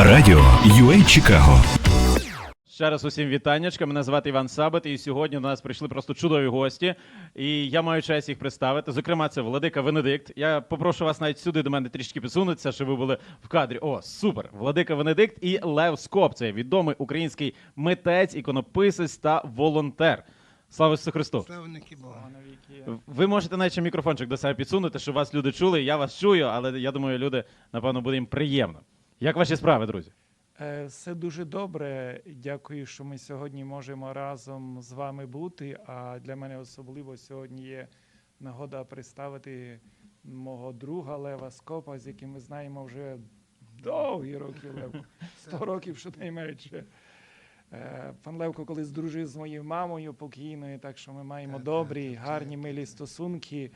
Радіо UA Чикаго. Ще раз усім вітаннячка. Мене звати Іван Сабит, і сьогодні до нас прийшли просто чудові гості. І я маю честь їх представити. Зокрема, це Владика Венедикт. Я попрошу вас навіть сюди до мене трішки підсунутися, щоб ви були в кадрі. О, супер! Владика Венедикт і Лев Скоп. Це відомий український митець, іконописець та волонтер. Слава Ісусу Христу! Славники Бога. Ви можете навіть мікрофончик до себе підсунути, щоб вас люди чули. Я вас чую, але я думаю, люди, напевно, буде їм приємно. Як ваші справи, друзі? Е, Все дуже добре. Дякую, що ми сьогодні можемо разом з вами бути. А для мене особливо сьогодні є нагода представити мого друга Лева Скопа, з яким ми знаємо вже довгі роки Лев, 100 років щонайменше. Е, Пан Левко колись дружив з моєю мамою покійною, так що ми маємо добрі, гарні, милі стосунки.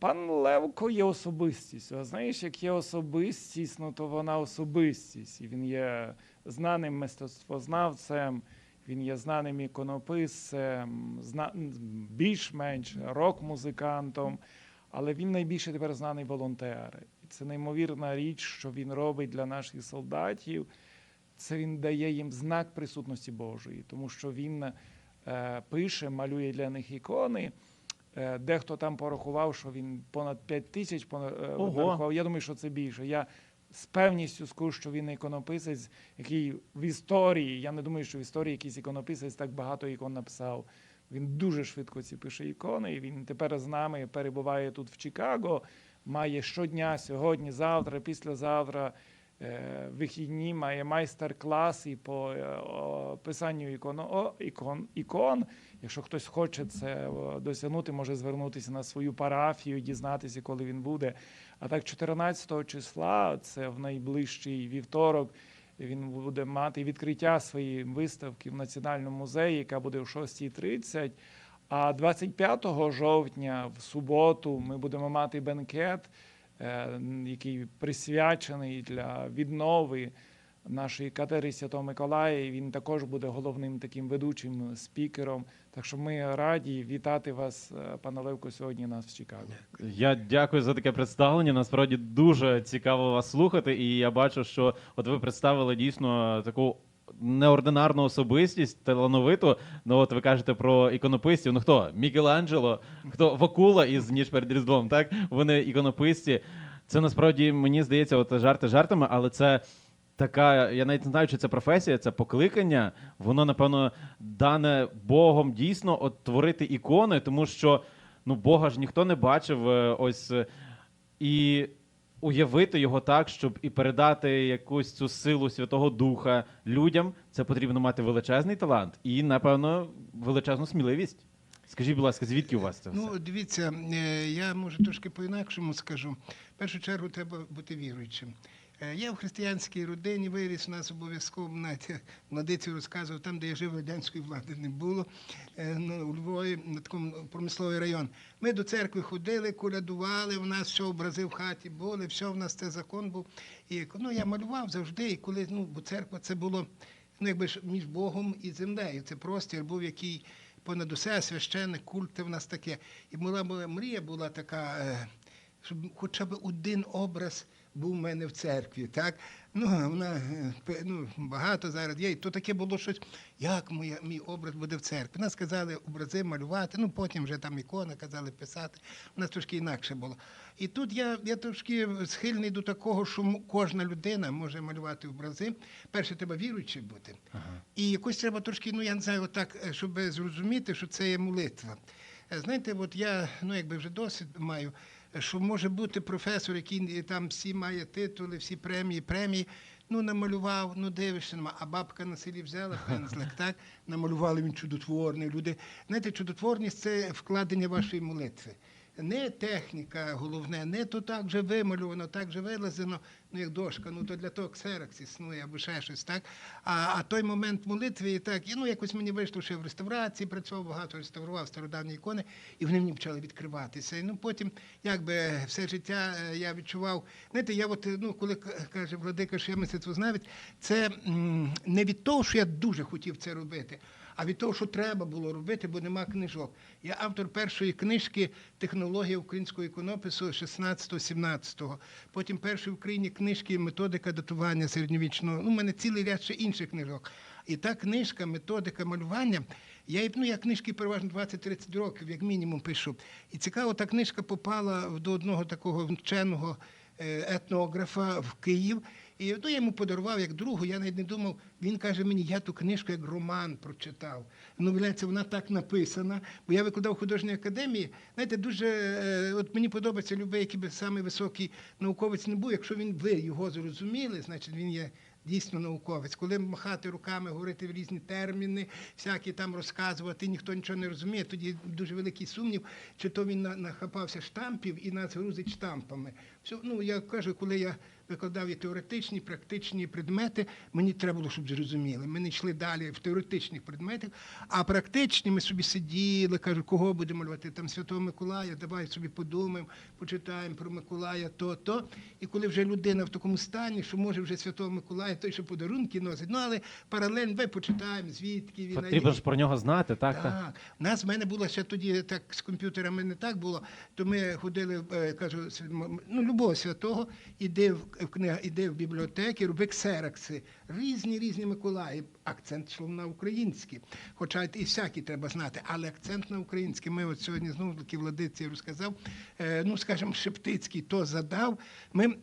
Пан Левко є особистістю. А знаєш, як є особистість, ну то вона особистість. І він є знаним мистецтвознавцем, він є знаним іконописцем, зна... більш-менш рок-музикантом, але він найбільше тепер знаний волонтер. І це неймовірна річ, що він робить для наших солдатів. Це він дає їм знак присутності Божої, тому що він е, пише, малює для них ікони. Е, Дехто там порахував, що він понад 5 тисяч е, Ого. нарахував. Я думаю, що це більше. Я з певністю скажу, що він іконописець, який в історії. Я не думаю, що в історії якийсь іконописець так багато ікон написав. Він дуже швидко ці пише ікони. І він тепер з нами перебуває тут в Чикаго. Має щодня, сьогодні, завтра, післязавтра вихідні, має майстер-класи по е, писанню ікон, ікон, ікон. Якщо хтось хоче це досягнути, може звернутися на свою парафію, дізнатися, коли він буде. А так, 14 числа, це в найближчий вівторок, він буде мати відкриття своєї виставки в Національному музеї, яка буде о 6.30. А 25 жовтня, в суботу, ми будемо мати бенкет, е, який присвячений для віднови нашої катери Святого Миколая. Він також буде головним таким ведучим спікером. Так що ми раді вітати вас, е, пане Левко, сьогодні нас в Чикаго. Я дякую за таке представлення. Насправді дуже цікаво вас слухати, і я бачу, що от ви представили дійсно таку. Неординарну особистість, талановиту. Ну от ви кажете про іконописців. Ну хто? Мікеланджело, хто Вакула із ніж перед Різдвом, так? Вони іконописці. Це насправді мені здається, от жарти жартами, але це така, я навіть не знаю, чи це професія, це покликання. Воно, напевно, дане Богом дійсно от творити ікони, тому що ну Бога ж ніхто не бачив. е, Ось е, і уявити його так, щоб і передати якусь цю силу Святого Духа людям, це потрібно мати величезний талант і, напевно, величезну сміливість. Скажіть, будь ласка, звідки у вас це все? Ну, дивіться, е, я може трошки по-інакшому скажу. В першу чергу треба бути віруючим. Е, Я в християнській родині виріс, у нас обов'язково знаєте, младиці розказував, там, де я жив, радянської влади не було. е, у Львові, на такому промисловий район. Ми до церкви ходили, колядували, у нас все образи в хаті були, все в нас це закон був. І ну, я малював завжди, і коли, ну, бо церква це було ну, якби ж між Богом і землею. Це простір був, який понад усе священник, культ в нас таке. І була, була мрія була така, е, щоб хоча б один образ був в мене в церкві. Так? Ну, вона е, ну, багато зараз є. І то таке було щось, як моя, мій образ буде в церкві. Нас сказали образи малювати, ну потім вже там ікони казали писати. У нас трошки інакше було. І тут я, я трошки схильний до такого, що кожна людина може малювати образи. Перше, треба віруючим бути. І якось треба трошки, ну я не знаю, отак, е, щоб зрозуміти, що це є молитва. Е, Знаєте, от я ну якби вже досвід маю, що може бути професор, який там всі має титули, всі премії, премії. Ну, намалював, ну дивишся, нема. а бабка на селі взяла пензлик, так? Намалювали він чудотворний. Люди. Знаєте, чудотворність це вкладення вашої молитви. Не техніка головне, не то так вже вималювано, так вже вилазено, ну як дошка, ну то для того ксерокс існує або ще щось, так? А, а той момент молитви, і так, і ну якось мені вийшло, що я в реставрації працював, багато реставрував стародавні ікони, і вони мені почали відкриватися. І ну потім, якби все життя е, я відчував. Знаєте, я от, ну, коли каже Владика, що я мистецтвознавець, це м, не від того, що я дуже хотів це робити. А від того, що треба було робити, бо нема книжок. Я автор першої книжки Технологія українського іконопису 16-17. Потім першої в Україні книжки Методика датування середньовічного. Ну, у мене цілий ряд ще інших книжок. І та книжка, методика малювання. Я, ну, я книжки переважно 20-30 років, як мінімум, пишу. І цікаво, та книжка попала до одного такого вченого е, етнографа в Київ. І ну, я йому подарував як другу, я навіть не думав. Він каже мені, я ту книжку як роман прочитав. Ну, виявляється, вона так написана. Бо я викладав в художній академії. Знаєте, дуже е, от мені подобається любий, який би самий високий науковець не був. Якщо він ви його зрозуміли, значить він є. Дійсно науковець, коли махати руками, говорити в різні терміни, всякі там розказувати, ніхто нічого не розуміє. Тоді дуже великий сумнів, чи то він нахапався штампів і нас грузить штампами. Все, ну я кажу, коли я викладав і теоретичні, практичні предмети, мені треба було, щоб зрозуміли. Ми не йшли далі в теоретичних предметах, а практичні ми собі сиділи, кажу, кого будемо малювати? Там Святого Миколая, давай собі подумаємо, почитаємо про Миколая, то, то. І коли вже людина в такому стані, що може вже Святого Миколая, той, що подарунки носить, ну але паралельно давай почитаємо, звідки він. Потрібно ж про нього знати, так? так. так. У нас в мене було ще тоді так з комп'ютерами не так було. То ми ходили, е, кажу, ну, любого святого, іди в, в книга, іди в бібліотеки, роби ксерокси. Різні різні Миколаї. Акцент йшов на український. Хоча і всякі треба знати, але акцент на український. Ми от сьогодні знову таки владиці розказав. Е, ну, скажімо, Шептицький то задав. Ми.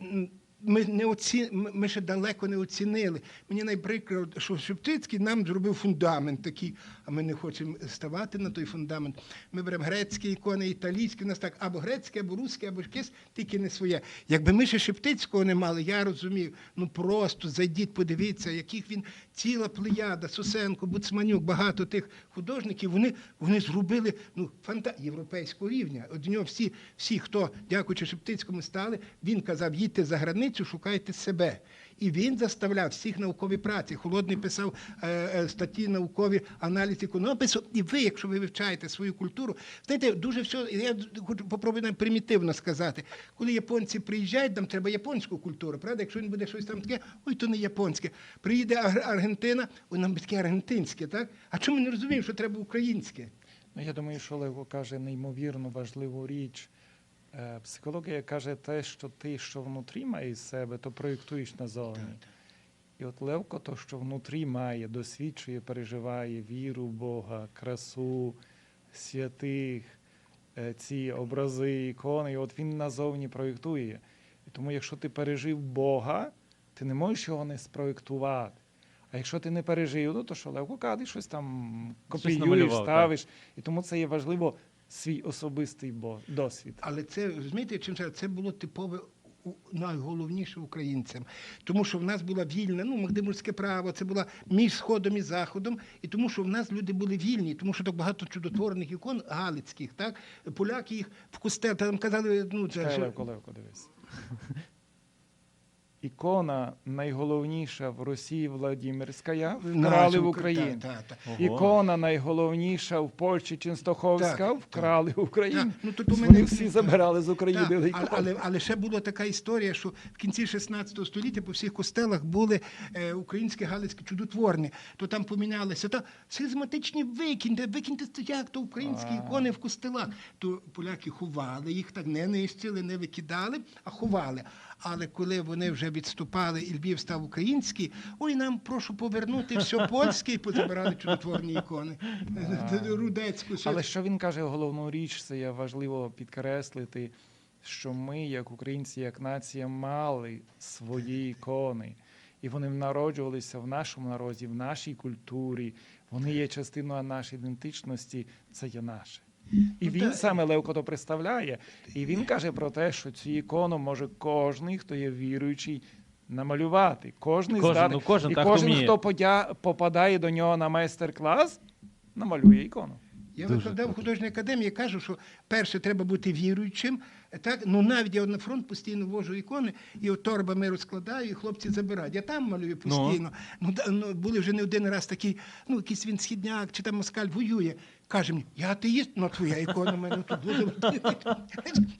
Ми не оці... ми ще далеко не оцінили. Мені найприкро, що Шептицький нам зробив фундамент такий, а ми не хочемо ставати на той фундамент. Ми беремо грецькі ікони, італійські, у нас так або грецьке, або русське, або якесь, тільки не своє. Якби ми ще Шептицького не мали, я розумію, ну просто зайдіть, подивіться, яких він ціла плеяда, Сусенко, Буцманюк, багато тих художників, вони, вони зробили ну, фанта... європейського рівня. От нього всі, всі, хто, дякуючи Шептицькому, стали, він казав, їдьте за границю, шукайте себе. І він заставляв всіх наукові праці. Холодний писав е, е, статті наукові аналіз іконопису. І ви, якщо ви вивчаєте свою культуру, знаєте, дуже все. Я хочу попробую навіть примітивно сказати. Коли японці приїжджають, нам треба японську культуру, правда? Якщо він буде щось там таке, ой, то не японське. Приїде Аргентина, ой, нам таке аргентинське, так? А чому ми не розуміємо, що треба українське? Ну, я думаю, що Лего каже неймовірно важливу річ. Е, Психологія каже те, що ти, що внутрі маєш з себе, то проєктуєш назовні. І от Левко, то, що внутрі має, досвідчує, переживає віру в Бога, красу святих, е, ці образи, ікони, і от він назовні проєктує. І тому, якщо ти пережив Бога, ти не можеш його не спроєктувати. А якщо ти не пережив, ну, то що Левко каже, щось там копіюєш, намалював, так. ставиш. І тому це є важливо свій особистий досвід. Але це розумієте, чим це? Це було типове. Найголовніше українцям, тому що в нас була вільна, ну магдебурзьке право, це була між сходом і заходом, і тому, що в нас люди були вільні, тому що так багато чудотворних ікон галицьких, так поляки їх в кусте там казали, ну це Левко, Левко, дивись. Ікона найголовніша в Росії Владимирська вкрали в Укра- Україні. та- та- та. Ікона найголовніша в Польщі Ченстоховська Так, вкрали в Україні. Так, ну, тут Вони мене- всі забирали з України Так, але, але, але ще була така історія, що в кінці 16 століття по всіх костелах були е, українські галицькі чудотворні. То там помінялися. Та схизматичні викиньте, викиньте як то українські А. ікони в костелах. То поляки ховали їх, так не нищили, не викидали, а ховали. Але коли вони вже відступали і Львів став український, ой, нам прошу повернути все польське і позабирали чудотворні ікони. Рудецьку. Але що він каже головну річ, це є важливо підкреслити, що ми, як українці, як нація, мали свої ікони. І вони народжувалися в нашому народі, в нашій культурі. Вони є частиною нашої ідентичності, це є наше. І Ну, він саме Левко то представляє. І він каже про те, що цю ікону може кожний, хто є віруючий, намалювати. Кожний Кожен, здатний. ну, кожен і так кожен, вміє. хто подя... попадає до нього на майстер-клас, намалює ікону. Я Дуже викладав в художній академії, кажу, що перше треба бути віруючим. Так, ну навіть я на фронт постійно вожу ікони, і от торбами розкладаю, і хлопці забирають. Я там малюю постійно. Ну, ну були вже не один раз такі, ну якийсь він східняк чи там москаль воює. Каже мені, я атеїст, ну твоя ікона мене тут буде.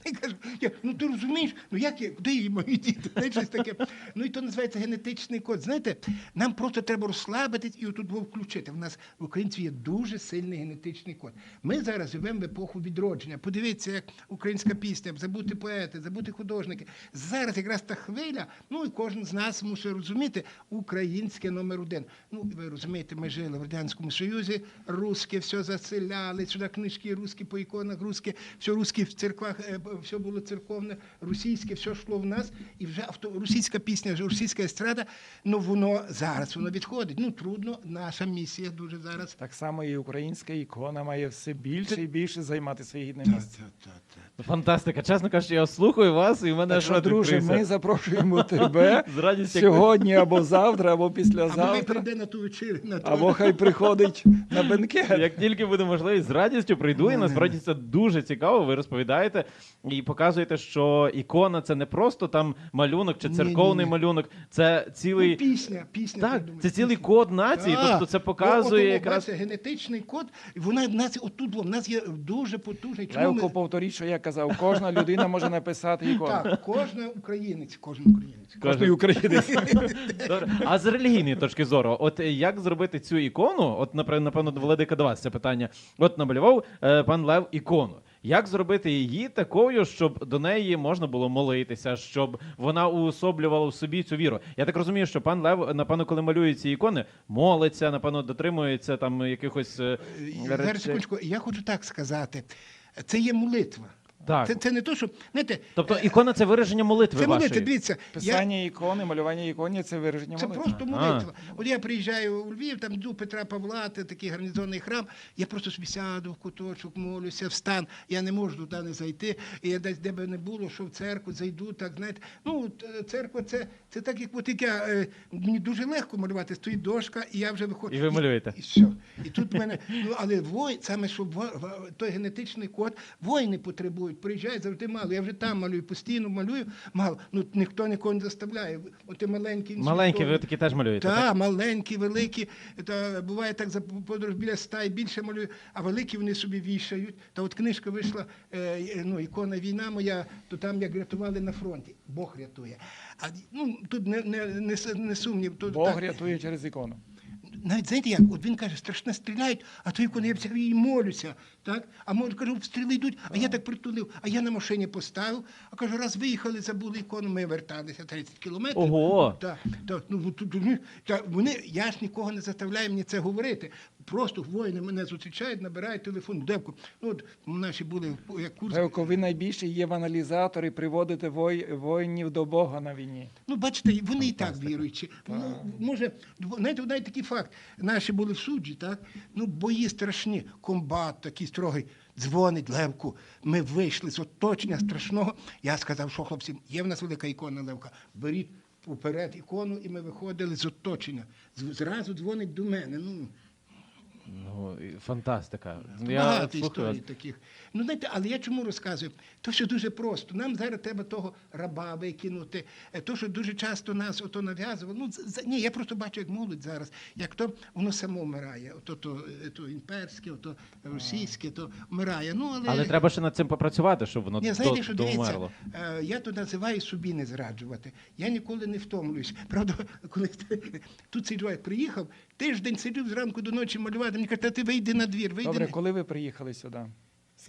Я кажу, ну ти розумієш, ну як я, куди її мої діти? Щось таке. Ну і то називається генетичний код. Знаєте, нам просто треба розслабитись і отут його включити. В нас в українців є дуже сильний генетичний код. Ми зараз живемо в епоху відродження. Подивіться, як українська пісня, забути поети, забути художники. Зараз якраз та хвиля, ну і кожен з нас мусить розуміти українське номер один. Ну, ви розумієте, ми жили в Радянському Союзі, русське все заселяли, сюди книжки русські по іконах, русське, все русське в церквах, е, все було церковне, російське, все йшло в нас, і вже авто, російська пісня, вже російська естрада, ну воно зараз воно відходить. Ну, трудно, наша місія дуже зараз. Так само і українська ікона має все більше і більше займати своє гідне місце. Фантастика. Чесно кажучи, я слухаю вас, і в мене що, друже, ми запрошуємо тебе сьогодні або завтра, або Або хай післязавтра, прийде на ту вечерю. Або хай приходить на бенкет. Як тільки буде можливість, з радістю прийду, і Ну, насправді це дуже цікаво. Ви розповідаєте і показуєте, що ікона це не просто там малюнок чи церковний ні, ні. малюнок, це Ну, цілий пісня, пісня. так, так це цілий пісня. код нації. Так. Тобто це Ну, показує от, якраз. бачите, генетичний код, і вона в нас отут в нас є дуже потужний. Чому Левко, ми... повторіть, що я казав, кожна людина може написати ікону. Так, кожен українець, кожен українець. Кожний українець. А з релігійної точки зору, от як зробити цю ікону? От, наприклад, напевно, до Владика до вас це питання. От намалював е, пан Лев ікону. Як зробити її такою, щоб до неї можна було молитися, щоб вона уособлювала в собі цю віру? Я так розумію, що пан Лев, напевно, коли малює ці ікони, молиться, напевно, дотримується там якихось е, Зараз речей. секундочку, я хочу так сказати. Це є молитва. Так. Це, це не то, що знаєте, Тобто ікона це вираження молитви це молитва. вашої. Дивіться, я, Писання ікони, малювання ікони це вираження Це молитви. просто Ага. молитва. От я приїжджаю у Львів, там йду Петра Павла, це такий гарнізонний храм. Я просто собі сяду в куточок, молюся, встан. Я не можу туди не зайти. І я десь де би не було, що в церкву зайду, так знаєте. Ну, е, церква це, це так, як от як я, е, мені дуже легко малювати. Стоїть дошка, і я вже виходжу. І ви малюєте. І, все. І тут в мене, ну але вой, саме во- той генетичний код, воїни потребують, приїжджають завжди мало. Я вже там малюю, постійно малюю, мало. Ну ніхто нікого не заставляє. От ти маленький. Маленькі, ви такі теж малюєте. Так, Так? маленькі, великі. Та, буває так за подорож біля ста і більше малюю, а великі вони собі вішають. Та от книжка вийшла, е, е, ну, ікона війна моя, то там як рятували на фронті. Бог рятує. А ну, тут не, не, не, не сумнів. Тут, Бог так, рятує через ікону. навіть знаєте як, от він каже, страшно стріляють, а то ікони я і молюся. Так? А може, кажу, стріли йдуть, а я так притулив, а я на машині поставив, а кажу, раз виїхали, забули ікону, ми верталися 30 кілометрів. Ого! Так, так, ну, тут, ну, та, вони, я ж нікого не заставляю мені це говорити. Просто воїни мене зустрічають, набирають телефон, девку. Ну, от наші були як курс. Левко, ви найбільше є ваналізатори, приводите вой- воїнів до Бога на війні. Ну, бачите, вони і так віруючі. Ну, може, знаєте, навіть такий факт. Наші були в суді, так? Ну, бої страшні, комбат такий строгий. Дзвонить Левку. Ми вийшли з оточення страшного. Я сказав, що хлопці, є в нас велика ікона Левка. Беріть уперед ікону, і ми виходили з оточення. Зразу дзвонить до мене. Ну, Ну, фантастика. Я Багато історій таких. Ну, знаєте, але я чому розказую? То, що дуже просто. Нам зараз треба того раба викинути. Е, То, що дуже часто нас ото нав'язувало. Ну, з- з- ні, я просто бачу, як молодь зараз. Як то воно само вмирає. Ото то, е, то імперське, ото російське, то вмирає. Ну, але, Але треба ще над цим попрацювати, щоб воно ні, знаєте, до, що дивіться, е, я то називаю собі не зраджувати. Я ніколи не втомлююсь. Правда, коли тут цей чоловік приїхав, тиждень сидів зранку до ночі малювати. Мені каже, ти вийди на двір, вийди. Добре, коли ви приїхали сюди?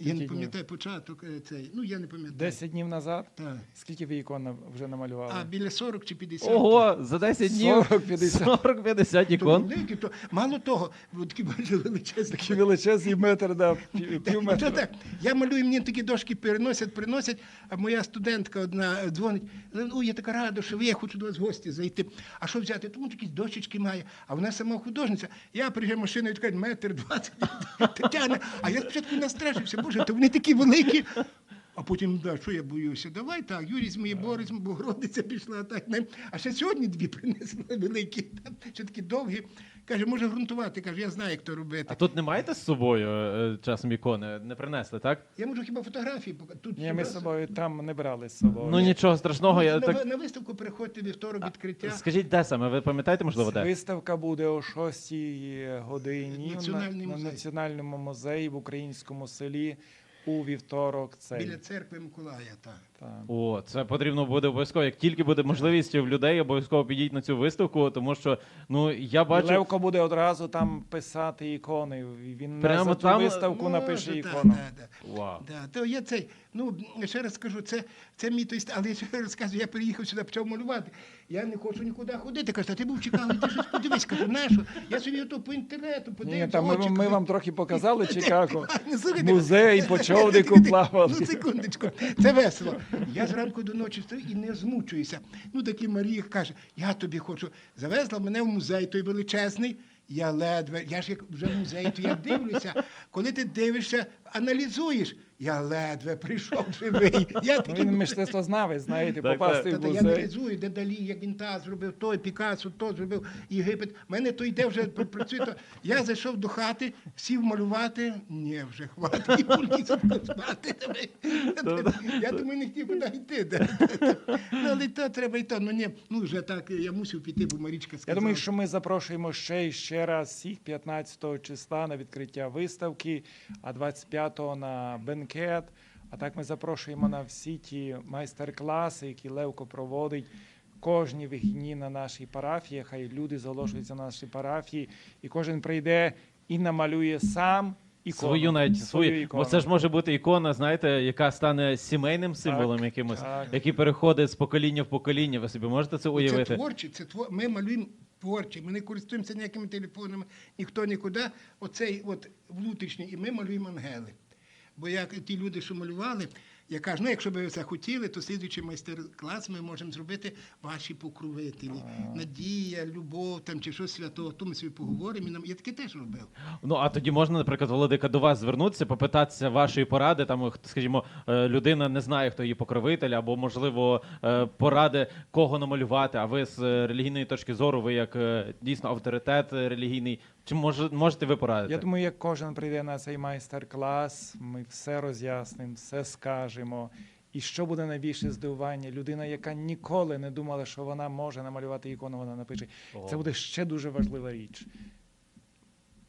Я не пам'ятаю початок е, цей. Ну, я не пам'ятаю. Десять днів назад? Так. Скільки ви ікон вже намалювали? А біля 40 чи 50. Ого, за 10 днів 40-50. 40-50 То ікон. великі, то мало того, такі бачили величезні. Такі величезний метр, да, пів, пів метра. так, я малюю, мені такі дошки переносять, приносять, а моя студентка одна е, дзвонить, ой, я така рада, що ви, я хочу до вас в гості зайти. А що взяти? Тому такі дощечки має, а вона сама художниця. Я приїжджаю машиною, така метр двадцять, Тетяна, а я спочатку настрашився, боже, то вони такі великі. А потім, да, що я боюся? Давай так, Юрій з моєї Борис, Богородиця пішла так. А ще сьогодні дві принесли великі, ще такі довгі. Каже, може ґрунтувати. Каже, я знаю, як то робити. А тут не маєте з собою е, часом ікони? Не принесли, так? Я можу хіба фотографії показати. Тут Ні, ми з собою там не брали з собою. Ну нічого страшного. Я на, так на виставку приходьте вівторок відкриття. скажіть, де саме? Ви пам'ятаєте, можливо, де? Виставка буде о 6 годині Національний на, на. Національному музеї в українському селі у вівторок. Цей. Біля церкви Миколая. Так. Так. О, це потрібно буде обов'язково. Як тільки буде можливість в людей, обов'язково підіть на цю виставку, тому що ну я бачу. Левко буде одразу там писати ікони. Він Прямо на за там? виставку Може, напише ікону. да, да. Вау. Да, то я цей, ну ще раз скажу, це, це мій той але я ще розказую, я приїхав сюди, почав малювати. Я не хочу нікуди ходити. Кажу, а ти був Чикаго, ти щось подивись, кажу, нащо? Я собі ото по інтернету Ні, подивився. там ми, очі, ми вам трохи показали Чикаго. Ну, Музей, по човнику Ну, плавали. секундочку, це весело. Я зранку до ночі стою і не змучуюся. Ну, такі Марія каже, я тобі хочу. Завезла мене в музей, той величезний. Я ледве, я ж як вже в музеї, то я дивлюся. Коли ти дивишся, аналізуєш, я ледве прийшов живий. Я Ну, такий, Він мистецтвознавець, знаєте, Так, попасти та, в та, я аналізую, де далі, як він та зробив, той Пікассо, то зробив Єгипет. Мене то йде вже пр- працює. То. Я зайшов до хати, сів малювати. Ні, вже хватить, спати. Я думаю, не хотів куди йти. Ну, але то треба і то. Ну ні, ну вже так, я мусив піти, бо Марічка сказала. Я думаю, що ми запрошуємо ще і ще раз всіх 15 числа на відкриття виставки, а 25-го на бенкет. А так ми запрошуємо на всі ті майстер-класи, які Левко проводить кожні вихідні на нашій парафії. Хай люди зголошуються на нашій парафії, і кожен прийде і намалює сам ікону. Свою навіть свою, бо ікону. це ж може бути ікона, знаєте, яка стане сімейним символом якимось, так. який переходить з покоління в покоління. Ви собі можете це Це уявити? творчі, це тво... ми малюємо творчі, ми не користуємося ніякими телефонами, ніхто нікуди. Оцей от внутрішній, і ми малюємо ангели. Бо як ті люди, що малювали, я кажу, ну якщо б ви це хотіли, то слідуючий майстер-клас ми можемо зробити ваші покровителі. Надія, любов там чи щось святого, то ми собі поговоримо. І нам я таке теж робив. Ну а тоді можна, наприклад, Володика, до вас звернутися, попитатися вашої поради. Там, скажімо, е, людина не знає, хто її покровитель, або можливо е, поради, кого намалювати. А ви з е, релігійної точки зору, ви як дійсно авторитет релігійний. Чи може, можете ви порадити? Я думаю, як кожен прийде на цей майстер-клас, ми все роз'яснимо, все скажемо. І що буде найбільше здивування? Людина, яка ніколи не думала, що вона може намалювати ікону, вона напише. Ого. Це буде ще дуже важлива річ.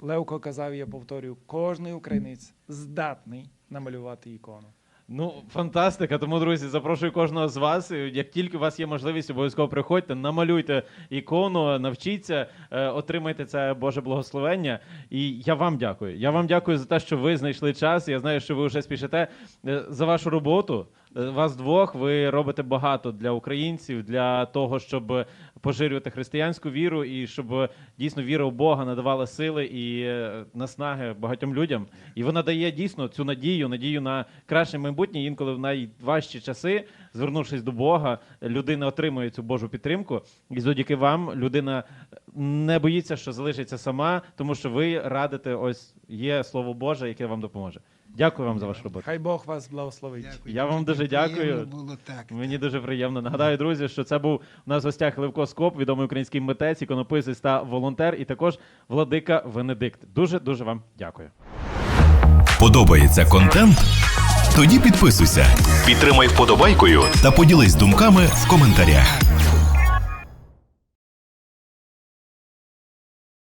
Левко казав, я повторюю, кожний українець здатний намалювати ікону. Ну, фантастика. Тому, друзі, запрошую кожного з вас. Як тільки у вас є можливість, обов'язково приходьте, намалюйте ікону, навчіться, е, отримайте це Боже благословення. І я вам дякую. Я вам дякую за те, що ви знайшли час. Я знаю, що ви вже спішите е, за вашу роботу. Е, Вас двох ви робите багато для українців, для того, щоб поширювати християнську віру і щоб е, дійсно віра в Бога надавала сили і е, наснаги багатьом людям. І вона дає дійсно цю надію, надію на краще майбутнє. Інколи в найважчі часи, звернувшись до Бога, людина отримує цю Божу підтримку. І завдяки вам людина не боїться, що залишиться сама, тому що ви радите, ось є слово Боже, яке вам допоможе. Дякую вам за вашу роботу. Хай Бог вас благословить. Дякую. Я вам дуже дякую. Було так. Мені дуже приємно. Нагадаю, друзі, що це був у нас в гостях Левко Скоп, відомий український митець, іконописець та волонтер, і також владика Венедикт. Дуже дуже вам дякую. Подобається контент? Тоді підписуйся, підтримай вподобайкою та поділись думками в коментарях.